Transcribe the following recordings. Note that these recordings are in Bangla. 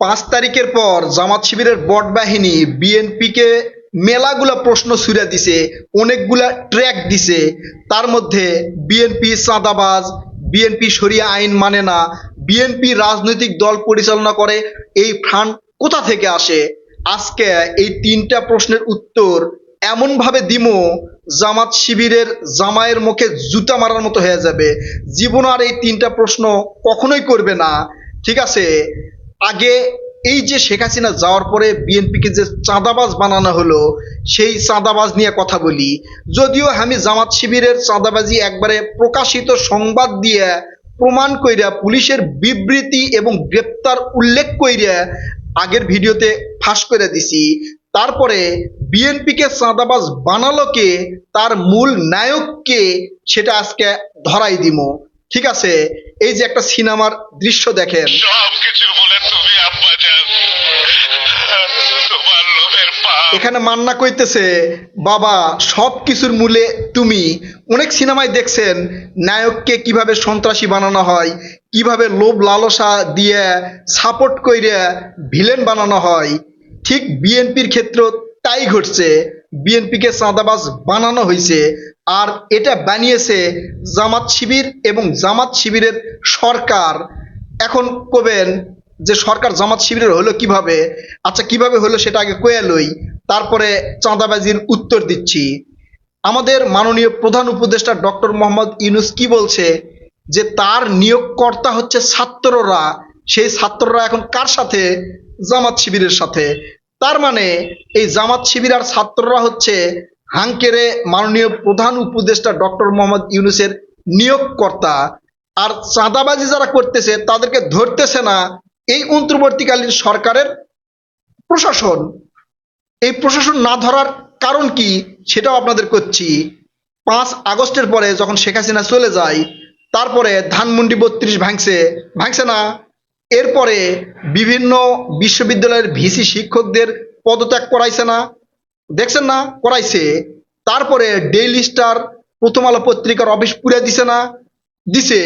পাঁচ তারিখের পর জামাত শিবিরের বট বাহিনী বিএনপিকে মেলাগুলা প্রশ্ন ছুড়ে দিছে, অনেকগুলা ট্র্যাক দিছে। তার মধ্যে বিএনপি চাঁদাবাজ, বিএনপি সরিয়া আইন মানে না, বিএনপি রাজনৈতিক দল পরিচালনা করে, এই ফান্ড কোথা থেকে আসে? আজকে এই তিনটা প্রশ্নের উত্তর এমন ভাবে দিমো, জামাত শিবিরের জামায়ের মুখে জুতা মারার মতো হয়ে যাবে। জীবন আর এই তিনটা প্রশ্ন কখনোই করবে না। ঠিক আছে? আগে এই যে শেখ হাসিনা যাওয়ার পরে বিএনপিকে যে চাঁদাবাজ বানানো হলো, সেই চাঁদাবাজ নিয়ে কথা বলি। যদিও আমি জামাত শিবিরের চাঁদাবাজি একবারে প্রকাশিত সংবাদ দিয়ে প্রমাণ কইরা পুলিশের বিবৃতি এবং গ্রেপ্তার উল্লেখ কইরা আগের ভিডিওতে ফাঁস করে দিছি। তারপরে বিএনপিকে চাঁদাবাজ বানালো কে, তার মূল নায়ককে সেটা আজকে ধরাই দিমো। ঠিক আছে এই যে একটা সিনেমার দৃশ্য দেখেন। এখানে মান্না কইতেছে বাবা সব কিছুর মূলে তুমি। অনেক সিনেমায় দেখছেন নায়ককে কীভাবে সন্ত্রাসী বানানো হয় কীভাবে লোভ লালসা দিয়ে সাপোর্ট কইরে ভিলেন বানানো হয়। ঠিক বিএনপির ক্ষেত্র তাই ঘটছে। বিএনপিকে চাঁদাবাজ বানানো হয়েছে আর এটা বানিয়েছে জামাত শিবির এবং জামাত শিবিরের সরকার। এখন কবেন যে সরকার জামাত শিবিরের হলো কীভাবে? আচ্ছা কীভাবে হলো সেটা আগে কয়ে লই, তারপরে চাঁদাবাজির উত্তর দিচ্ছি। আমাদের মাননীয় প্রধান উপদেষ্টা ডক্টর মোহাম্মদ ইউনুস কি বলছে? যে তার নিয়োগকর্তা হচ্ছে ছাত্ররা। সেই ছাত্ররা এখন কার সাথে? জামাত শিবিরের সাথে। তার মানে এই জামাত শিবির আর ছাত্ররা হচ্ছে হাংকেরে মাননীয় প্রধান উপদেষ্টা ডক্টর মোহাম্মদ ইউনুসের নিয়োগকর্তা। আর চাঁদাবাজি যারা করতেছে, তাদেরকে ধরতেছে না এই অন্তর্বর্তীকালীন সরকারের প্রশাসন। এই প্রশাসন না ধরার কারণ কি সেটাও আপনাদের করছি। পাঁচ আগস্টের পরে যখন শেখ হাসিনা চলে যায়, তারপরে ধানমন্ডি বত্রিশ ভাঙছে। ভাঙছে না? এরপরে বিভিন্ন বিশ্ববিদ্যালয়ের ভিসি শিক্ষকদের পদত্যাগ করাইছে না। দেখছেন না? করাইছে। তারপরে ডেইলি স্টার, প্রথম আলো পত্রিকার অফিস পুড়ে দিছে না। দিছে।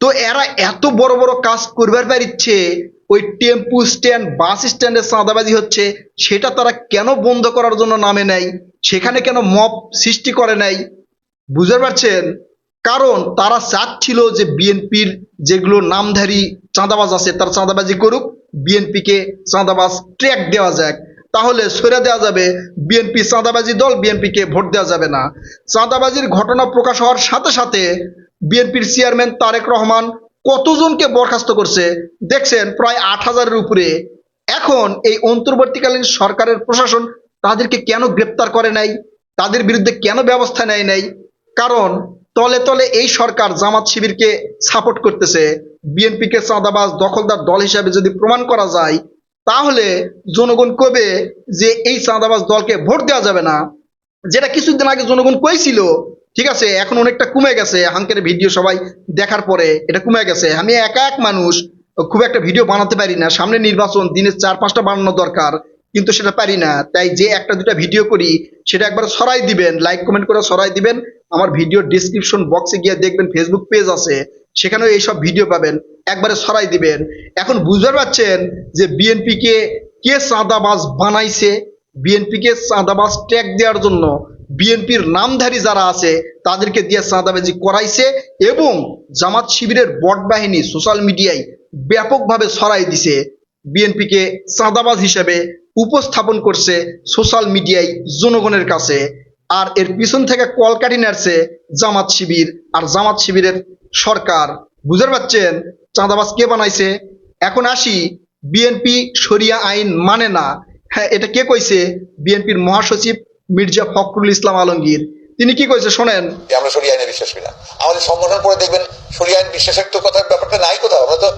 তো এরা এত বড় বড় কাজ করবার পারিচ্ছে, ওই টেম্পু স্ট্যান্ড, বাস স্ট্যান্ডে চাঁদাবাজি হচ্ছে, সেটা তারা কেন বন্ধ করার জন্য নামে নেয় সেখানে কেন মপ সৃষ্টি করে নাই? বুঝতে পারছেন? কারণ তারা চাচ্ছিল যে বিএনপির যেগুলো নামধারী চাঁদাবাজ আছে, তার চাঁদাবাজি করুক বিএনপিকে চাঁদাবাজ ট্র্যাক দেওয়া যাক। তাহলে সরে দেওয়া যাবে বিএনপি চাঁদাবাজি দল বিএনপিকে ভোট দেওয়া যাবে না। চাঁদাবাজির ঘটনা প্রকাশ হওয়ার সাথে সাথে বিএনপির চেয়ারম্যান তারেক রহমান কতজনকে বরখাস্ত করছে? দেখছেন, প্রায় আট হাজারের উপরে। এখন এই অন্তর্বর্তীকালীন সরকারের প্রশাসন তাদেরকে কেন গ্রেপ্তার করে নাই? তাদের বিরুদ্ধে কেন ব্যবস্থা নেয় নাই? কারণ তলে তলে এই সরকার জামাত শিবিরকে সাপোর্ট করতেছে। বিএনপিকে চাঁদাবাজ দখলদার দল হিসাবে যদি প্রমাণ করা যায়, তাহলে জনগণ কবে যে এই চাঁদাবাজ দলকে ভোট দেওয়া যাবে না, যেটা কিছুদিন আগে জনগণ কইছিল, ঠিক আছে, এখন অনেকটা কমে গেছে হাঙ্কের ভিডিও সবাই দেখার পরে এটা কমে গেছে। আমি একা এক মানুষ, খুব একটা ভিডিও বানাতে পারি না, সামনে নির্বাচন দিনের চার পাঁচটা বানানো দরকার। কিন্তু সেটা পারি না। তাই যে একটা দুটা ভিডিও করি, সেটা একবার সরাই দিবেন লাইক কমেন্ট করে সরাই দিবেন। আমার ভিডিও ডিসক্রিপশন বক্সে গিয়ে দেখবেন ফেসবুক পেজ আছে, সেখানেও এইসব ভিডিও পাবেন। একবারে সরাই দিবেন। এখন বুঝতে পারছেন যে বিএনপিকে কে চাঁদাবাজ বানাইছে? বিএনপিকে চাঁদাবাজ ট্যাগ দেওয়ার জন্য বিএনপির নামধারী যারা আছে, তাদেরকে দিয়ে চাঁদাবাজি করাইছে এবং জামাত শিবিরের বট বাহিনী সোশ্যাল মিডিয়ায় ব্যাপকভাবে ছড়াই দিছে বিএনপিকে চাঁদাবাজ হিসেবে। উপস্থাপন করছে সোশ্যাল মিডিয়ায় জনগণের কাছে আর এর পিছন থেকে কলকাঠি নাড়ছে জামাত শিবির আর জামাত শিবিরের সরকার। বুঝতে পারছেন? চাঁদাবাজ কে বানাইছে? এখন আসি বিএনপি শরিয়া আইন মানে না। হ্যাঁ এটা কে কইছে? বিএনপির মহাসচিব মির্জা ফখরুল ইসলাম আলমগীর। তিনি কি কইছে শোনেন? আমরা সরিয়ে আইনে বিশ্বাস করি না। আমাদের সংগঠন পরে দেখবেন সরিয়ে আইন বিশ্বাসের তো কথা ব্যাপারটা নাই কোথাও। আমরা তো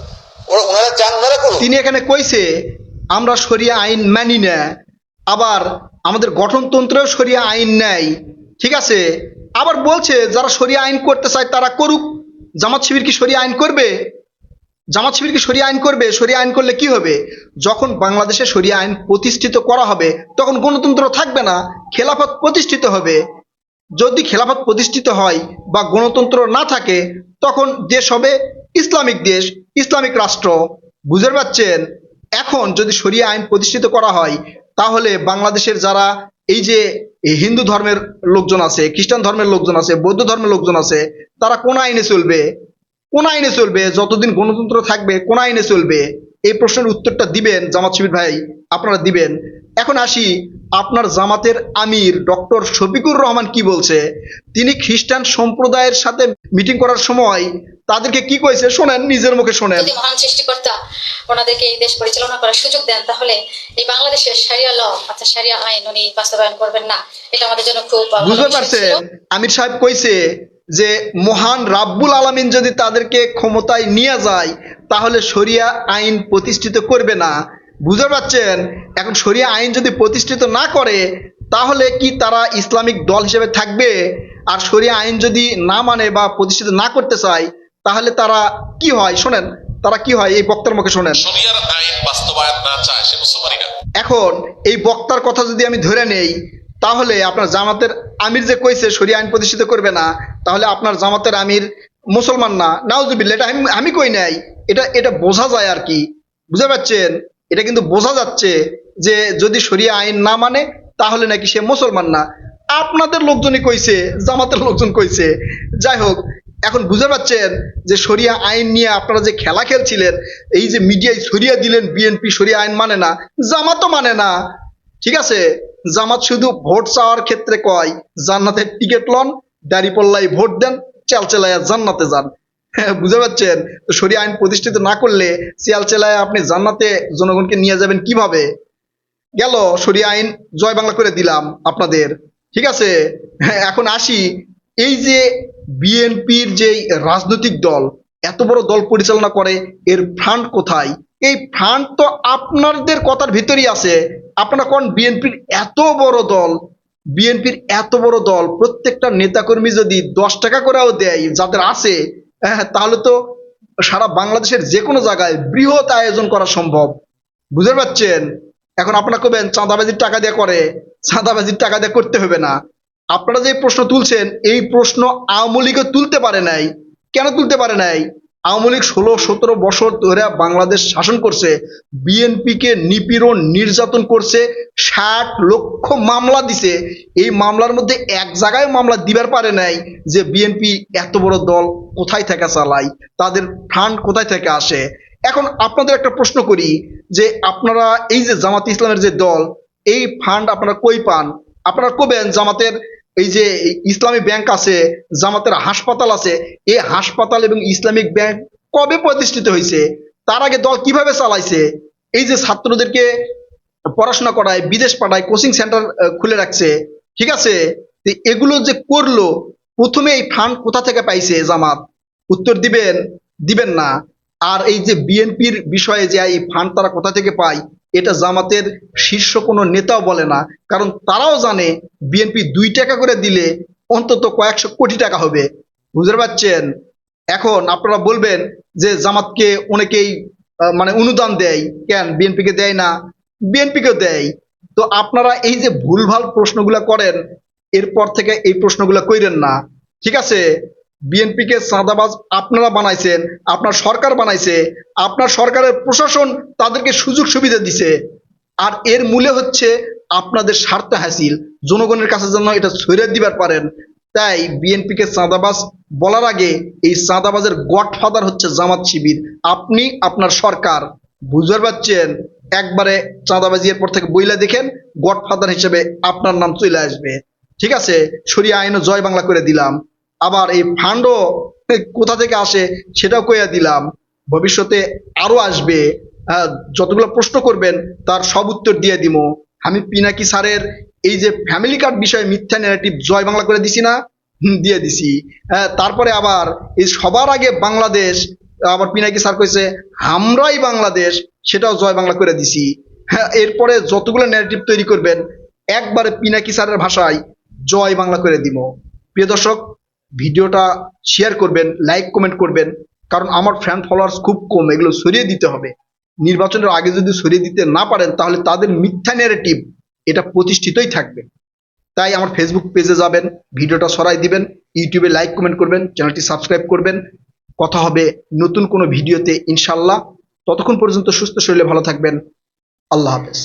ওরা ওনারা চান ওনারা করুন তিনি এখানে কইছে আমরা শরিয়া আইন মানি না, আবার আমাদের গঠনতন্ত্রেও শরিয়া আইন নেই, ঠিক আছে? আবার বলছে, যারা শরিয়া আইন করতে চায় তারা করুক। জামাত শিবির কি সরিয়া আইন করবে? জামাত শিবির কি শরিয়া আইন করবে? সরিয়া আইন করলে কি হবে? যখন বাংলাদেশে সরিয়া আইন প্রতিষ্ঠিত করা হবে, তখন গণতন্ত্র থাকবে না, খেলাফত প্রতিষ্ঠিত হবে। যদি খেলাফত প্রতিষ্ঠিত হয় বা গণতন্ত্র না থাকে, তখন দেশ হবে ইসলামিক দেশ, ইসলামিক রাষ্ট্র। বুঝতে পারছেন? এখন যদি সরিয়া আইন প্রতিষ্ঠিত করা হয়, তাহলে বাংলাদেশের যারা এই যে হিন্দু ধর্মের লোকজন আছে, খ্রিস্টান ধর্মের লোকজন আছে, বৌদ্ধ ধর্মের লোকজন আছে, তারা কোন আইনে চলবে? কোন আইনে চলবে? যতদিন গণতন্ত্র থাকবে, কোন আইনে চলবে? এই প্রশ্নের উত্তরটা দিবেন জামাত শিবির ভাই, আপনারা দিবেন। এখন আসি আপনার জামাতের আমির ডক্টর শফিকুর রহমান কি বলছে? তিনি খ্রিস্টান সম্প্রদায়ের সাথে মিটিং করার সময় তাদেরকে কি কইছে? শোনেন নিজের মুখে শোনেন। যদি মহান সৃষ্টিকর্তা ওনাদেরকে এই দেশ পরিচালনা করার সুযোগ দেন তাহলে এই বাংলাদেশের সারিয়া ল অর্থাৎ সারিয়া আইন উনি বাস্তবায়ন করবেন না। এটা আমাদের জন্য খুব বুঝতে পারছেন? আমির সাহেব কইছে যে মহান রাব্বুল আলামিন যদি তাদেরকে ক্ষমতায় নিয়ে যায় তাহলে শরিয়া আইন প্রতিষ্ঠিত করবে না। বুঝতে পারছেন? এখন শরিয়া আইন যদি প্রতিষ্ঠিত না করে তাহলে কি তারা ইসলামিক দল হিসেবে থাকবে? আর শরিয়া আইন যদি না মানে বা প্রতিষ্ঠিত না করতে চায় তাহলে তারা কি হয়? শোনেন তারা কি হয়? এই বক্তার মুখে শোনেন। শরিয়ার আইন বাস্তবায়ন না চায় সে মুসলমানই না। এখন এই বক্তার কথা যদি আমি ধরে নেই তাহলে আপনার জামাতের আমির যে কইছে শরিয়া আইন প্রতিষ্ঠিত করবে না তাহলে আপনার জামাতের আমির মুসলমান না। নাউজুবিল্লা এটা আমি আমি কই নাই? এটা এটা বোঝা যায় আর কি। বুঝতে পারছেন? এটা কিন্তু বোঝা যাচ্ছে যে যদি শরিয়া আইন না মানে তাহলে নাকি সে মুসলমান না। আপনাদের লোকজনই কইছে, জামাতের লোকজন কইছে। যাই হোক, এখন বুঝে পারছেন যে সরিয়া আইন নিয়ে আপনারা যে খেলা খেলছিলেন, এই যে মিডিয়ায় সরিয়া দিলেন বিএনপি সরিয়া আইন মানে না, জামাতও মানে না। ঠিক আছে? জামাত শুধু ভোট চাওয়ার ক্ষেত্রে কয়, জান্নাতের টিকিট লন, দাঁড়িপাল্লায় ভোট দেন চাল চেলাইয়া জান্নাতে যান। বুঝতে পারছেন? তো শরিয়া আইন প্রতিষ্ঠিত না করলে চাল চেলায় আপনি জান্নাতে জনগণকে নিয়ে যাবেন কীভাবে? গেল শরিয়া আইন জয় বাংলা করে দিলাম আপনাদের। ঠিক আছে? হ্যাঁ, এখন আসি। এই যে বিএনপির যে রাজনৈতিক দল এত বড় দল পরিচালনা করে এর ফান্ড কোথায়? এই ফান্ড তো আপনাদের কথার ভিতরেই আছে। আপনারা কোন বিএনপির এত বড় দল? বিএনপির এত বড় দল প্রত্যেকটা নেতাকর্মী যদি দশ টাকা করেও দেয় যাদের আছে হ্যাঁ, তাহলে তো সারা বাংলাদেশের যে কোনো জায়গায় বৃহৎ আয়োজন করা সম্ভব। বুঝতে পারছেন? এখন আপনারা কবেন চাঁদাবাজির টাকা দিয়ে করে চাঁদাবাজির টাকা দিয়ে করতে হবে না। আপনারা যে প্রশ্ন তুলছেন এই প্রশ্ন আওয়ামী লীগও তুলতে পারে নাই। কেন তুলতে পারে নাই? আওয়ামী লীগ ষোলো, সতেরো বছর ধরে বাংলাদেশ শাসন করছে, বিএনপিকে নিপীড়ন, নির্যাতন করছে, ষাট লক্ষ মামলা দিছে। এই মামলার মধ্যে এক জায়গায় মামলা দিবার পারে নাই যে বিএনপি এত বড় দল কোথায় থেকে চালায়, তাদের ফান্ড কোথায় থেকে আসে? এখন আপনাদের একটা প্রশ্ন করি যে আপনারা এই যে জামাত ইসলামের যে দল, এই ফান্ড আপনারা কই পান? আপনারা কবেন জামাতের এই যে ইসলামী ব্যাংক আছে, জামাতের হাসপাতাল আছে, এই হাসপাতাল এবং ইসলামিক ব্যাংক কবে প্রতিষ্ঠিত হয়েছে, তার আগে দল কীভাবে চালাইছে, এই যে ছাত্রদেরকে পড়াশোনা করায়, বিদেশ পাঠায়, কোচিং সেন্টার খুলে রাখছে, ঠিক আছে? এগুলো যে করল, প্রথমে এই ফান্ড কোথা থেকে পাইছে জামাত? উত্তর দিবেন দিবেন না। আর এই যে বিএনপির বিষয়ে যে এই ফান্ড তারা কোথা থেকে পায় এটা জামাতের শীর্ষ কোনো নেতাও বলে না, কারণ তারাও জানে বিএনপি দুই টাকা করে দিলে অন্তত কয়েকশো কোটি টাকা হবে। বুঝতে পারছেন? এখন আপনারা বলবেন যে জামাতকে অনেকেই মানে অনুদান দেয়। কেন? বিএনপিকে দেয় না? বিএনপিকেও দেয়। তো আপনারা এই যে ভুলভাল প্রশ্নগুলো করেন, এরপর থেকে এই প্রশ্নগুলো কইরেন না। ঠিক আছে? বিএনপিকে চাঁদাবাজ আপনারা বানাইছেন, আপনার সরকার বানাইছে, আপনার সরকারের প্রশাসন তাদেরকে সুযোগ সুবিধা দিছে। আর এর মূলে হচ্ছে আপনাদের স্বার্থ হাসিল। জনগণের কাছে যেন এটা ছড়িয়ে দিবার পারেন। তাই বিএনপিকে চাঁদাবাজ বলার আগে এই চাঁদাবাজের গডফাদার হচ্ছে জামাত শিবির। আপনি, আপনার সরকার। বুঝতে পারছেন একবারে চাঁদাবাজি এরপর থেকে বইলা দেখেন, গডফাদার হিসেবে আপনার নাম চলে আসবে। ঠিক আছে? সরিয়া আইনও জয় বাংলা করে দিলাম। আবার এই ফান্ডও কোথা থেকে আসে সেটাও কইয়া দিলাম। ভবিষ্যতে আরও আসবে। আহ, যতগুলো প্রশ্ন করবেন তার সব উত্তর দিয়ে দিব। আমি পিনাকি স্যারের এই যে ফ্যামিলি কার্ড বিষয়ে মিথ্যা ন্যারেটিভ জয় বাংলা করে দিছি না? দিয়ে দিছি। হ্যাঁ, তারপরে আবার এই সবার আগে বাংলাদেশ আবার পিনাকি স্যার কইছে আমরাই বাংলাদেশ সেটাও জয় বাংলা করে দিছি। হ্যাঁ এরপরে যতগুলো ন্যারেটিভ তৈরি করবেন একবারে পিনাকি স্যারের ভাষায় জয় বাংলা করে দিব। প্রিয় দর্শক ভিডিওটা শেয়ার করবেন লাইক কমেন্ট করবেন। কারণ আমার ফ্যান ফলোয়ার্স খুব কম, এগুলো সরিয়ে দিতে হবে। নির্বাচনের আগে যদি সরিয়ে দিতে না পারেন, তাহলে তাদের মিথ্যা ন্যারেটিভ এটা প্রতিষ্ঠিতই থাকবে। তাই আমার ফেসবুক পেজে যাবেন, ভিডিওটা সরাই দিবেন ইউটিউবে লাইক কমেন্ট করবেন চ্যানেলটি সাবস্ক্রাইব করবেন। কথা হবে নতুন কোনো ভিডিওতে ইনশাল্লাহ ততক্ষণ পর্যন্ত সুস্থ শরীরে ভালো থাকবেন। আল্লাহ হাফেজ।